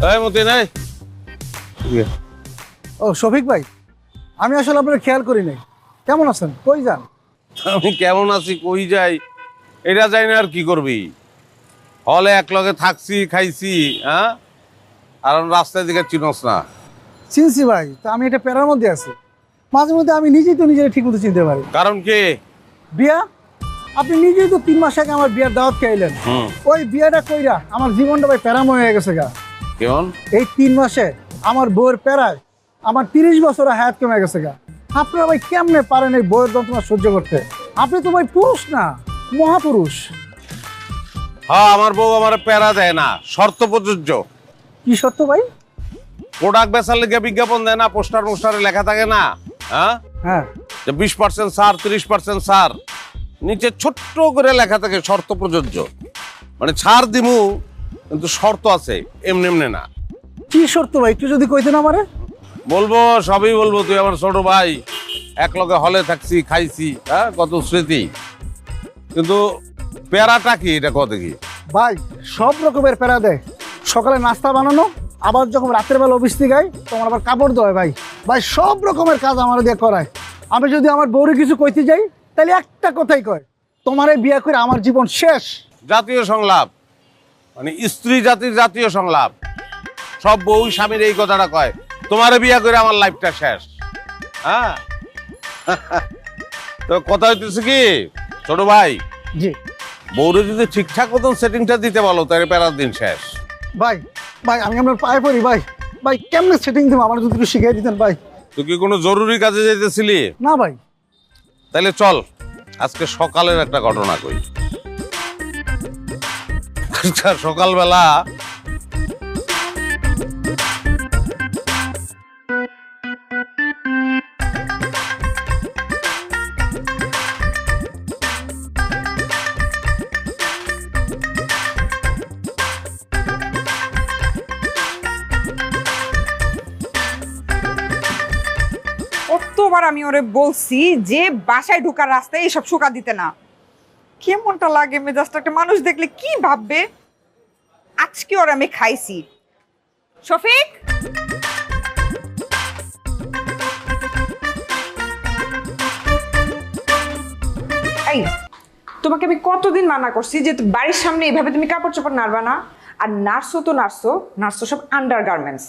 মতি নাই ও শফিক ভাই আমি আসলে আপনার খেয়াল করি নাই। কেমন আছেন? কই যান? আমি কেমন আছি কই যাই? এটা যাই না আর কি করবি? হলে এক লগে থাকছি খাইছি হ্যাঁ? আর আমি রাস্তার দিকে চিনস না। চিনছি ভাই তা আমি এটা প্যারার মধ্যে আছি। মাঝে মধ্যে আমি নিজেই তো নিজের ঠিক মতো চিনতে পারি। কারণ কি? বিয়া? আপনি নিজেই তো তিন মাস আগে আমার বিয়ার দাওয়াত খাইলেন। ওই বিয়াটা কইরা আমার জীবনটা ভাই প্যারাময় হয়ে গেছে গা। কেমন? এই তিন মাসে আমার বউয়ের প্যারায় আমার তিরিশ বছর হায়াত কমে গেছে গা। আপনারা ভাই কেমনে পারেন এই বউয়ের যন্ত্রণা সহ্য করতে? আপনি তো ভাই পুরুষ না মহাপুরুষ। হ্যাঁ আমার বউ আমার প্যারা দেয় না শর্ত প্রযোজ্য। কি সত্য ভাই? প্রোডাক্ট বেচার লেগে বিজ্ঞাপন দেয় না পোস্টার মোস্টারে লেখা থাকে না হ্যাঁ? হ্যাঁ। বিশ পার্সেন্ট সার তিরিশ পার্সেন্ট সার নিচে ছোট্ট করে লেখা থাকে শর্ত প্রযোজ্য। মানে ছাড় দিমু কিন্তু শর্ত আছে এমনি এমনি না। কি শর্ত ভাই? একটু যদি কইতেন আমারে। বলব সবই বলব তুই আমার ছোট ভাই। এক লগে হলে থাকছি খাইছি হ্যাঁ কত স্মৃতি। কিন্তু প্যারাটা কি এটা কত কি? ভাই সব রকমের প্যারা দেয়। সকালে নাস্তা বানানো আবার যখন রাতের বেলা অফিস থেকে আই তখন আবার কাপড় দেয় ভাই। ভাই সব রকমের কাজ আমার দিয়ে করায়। আমি যদি আমার বউরে কিছু কইতে যাই তাহলে একটা কথাই কয় তোমারে বিয়ে করে আমার জীবন শেষ। জাতীয় সংলাপ। মানে স্ত্রী জাতির জাতীয় সংলাপ। সব বউ স্বামীর এই কথাটা কয় তোমারে বিয়া করে আমার লাইফটা শেষ। হ্যাঁ? তো কথা হইতেছে কি ছোট ভাই? জি। বউরে যদি ঠিকঠাক মতন সেটিংটা দিতে বলো তাহলে প্যারার দিন শেষ। ভাই ভাই আমি আপনার পায়ে পড়ি ভাই। ভাই কেমনে সেটিং দিব? আমার যদি একটু শিখিয়ে দিতেন ভাই। তুই কি কোনো জরুরি কাজে যেতেছিলি না ভাই। তাহলে চল আজকে সকালের একটা ঘটনা কই। আচ্ছা, সকালবেলা। কতবার আমি ওরে বলছি যে বাসায় ঢোকার রাস্তায় এসব শোকা দিতে না। কেমনটা লাগে মেজাজটা? একটা মানুষ দেখলে কি ভাববে? আজকে ওর আমি খাইছি। শফিক? তোমাকে আমি কতদিন মানা করছি যে বাড়ির সামনে এইভাবে তুমি কাপড় চোপড় নাড়বা না? আর নার্সও তো নার্সও নার্সও সব আন্ডার গার্মেন্টস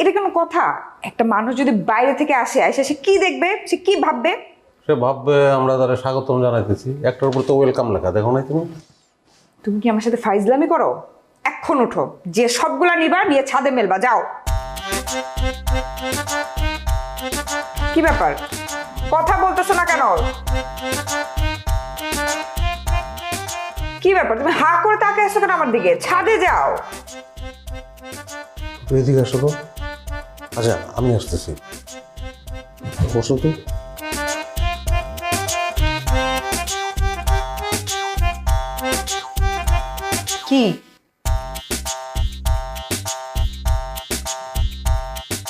এটা কোনো কথা? একটা মানুষ যদি বাইরে থেকে আসে, এসে সে কি দেখবে? সে কি ভাববে? সে ভাববে আমরা তারা স্বাগতম জানাইতেছি। একটার উপর তো ওয়েলকাম লেখা দেখো নাই তুমি? তুমি কি আমার সাথে ফাইজলামি করো? এখন ওঠো যে সবগুলা নিবা নিয়ে ছাদে মেলবা যাও। কি ব্যাপার? কথা বলতেছো না কেন? কি ব্যাপার? তুমি হা করে তাকে আসছো কেন আমার দিকে? ছাদে যাও। এদিকে আসো তো। আচ্ছা আমি আসতেছি। বসো তো। কি?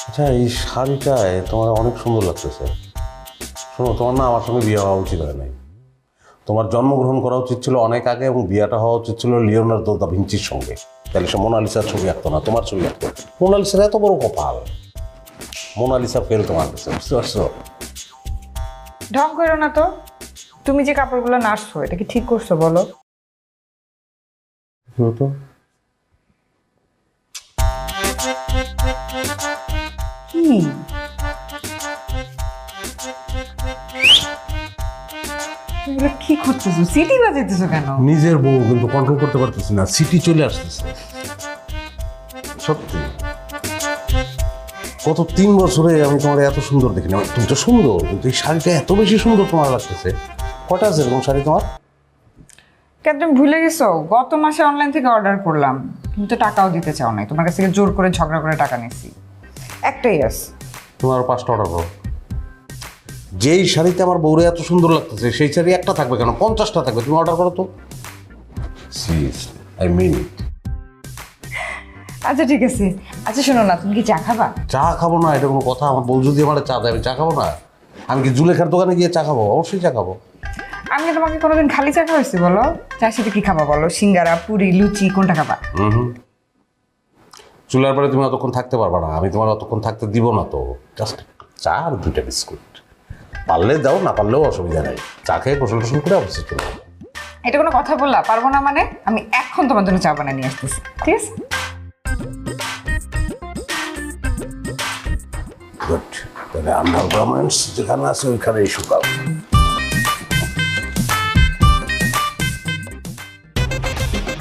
আচ্ছা এই শাড়িটায় তোমার অনেক সুন্দর লাগতেছে। শোনো তোমার না আমার সঙ্গে বিয়ে হওয়া উচিত হয় নাই। তোমার জন্মগ্রহণ করা উচিত ছিল অনেক আগে এবং বিয়েটা হওয়া উচিত ছিল লিওনার্দো দা ভিঞ্চির সঙ্গে। তাহলে সে মোনালিসার ছবি আঁকতো না তোমার ছবি আঁকতো। মোনালিসার এত বড় কপাল। মোনালিসা ফেল তোমার কাছে বুঝতে পারছ? ঢং করো না তো। তুমি যে কাপড়গুলো নাড়ছো এটা কি ঠিক করছ বলো? তো কি এগুলো কি করতেছো? সিটি বাজাইতেছো কেন? নিজের বউ কিন্তু কন্ট্রোল করতে পারতেছি না। সিটি চলে আসতেছে। সত্যি। গত তিন বছরে আমি তোমার এত সুন্দর দেখিনি। তুমি তো সুন্দর কিন্তু এই শাড়িটা এত বেশি সুন্দর তোমার লাগতেছে। কটা আছে এরকম শাড়ি তোমার? কেন তুমি ভুলে গেছো? গত মাসে অনলাইন থেকে অর্ডার করলাম। কিন্তু টাকাও দিতে চাও নাই। তোমার কাছ থেকে জোর করে ঝগড়া করে টাকা নিছি একটাই আছে। তোমার পাঁচটা অর্ডার করো। যেই শাড়িতে আমার বউরে এত সুন্দর লাগতেছে সেই শাড়ি একটা থাকবে কেন? পঞ্চাশটা থাকবে। তুমি অর্ডার করো তো। আই মিন আচ্ছা ঠিক আছে। আচ্ছা শোনো না তুমি কি চা খাবা? চা খাব না এটা কোনো কথা। আমার বউ যদি আমার চা দেয় আমি চা খাব না? আমি কি জুলেখার দোকানে গিয়ে চা খাব? অবশ্যই চা খাব। আমি কি তোমাকে কোনোদিন খালি চা খাওয়াইছি বলো? চার সাথে কি খাবা বলো? সিঙ্গারা পুরি লুচি কোনটা খাবা? হুম হুম চুলার পরে তুমি অতক্ষণ থাকতে পারবে না। আমি তোমার অতক্ষণ থাকতে দিব না তো। জাস্ট চা আর দুইটা বিস্কুট। পারলে দাও না পারলেও অসুবিধা নেই। চা খেয়ে গোসল টোসল করে অবশ্যই চলে যাব এটা কোনো কথা বললা? পারব না মানে? আমি এখন তোমার জন্য চা বানিয়ে নিয়ে আসতেছি। ঠিক আছে? গুড তাহলে আন্ডার গার্মেন্টস যেখানে আছে ওইখানেই শুকাও।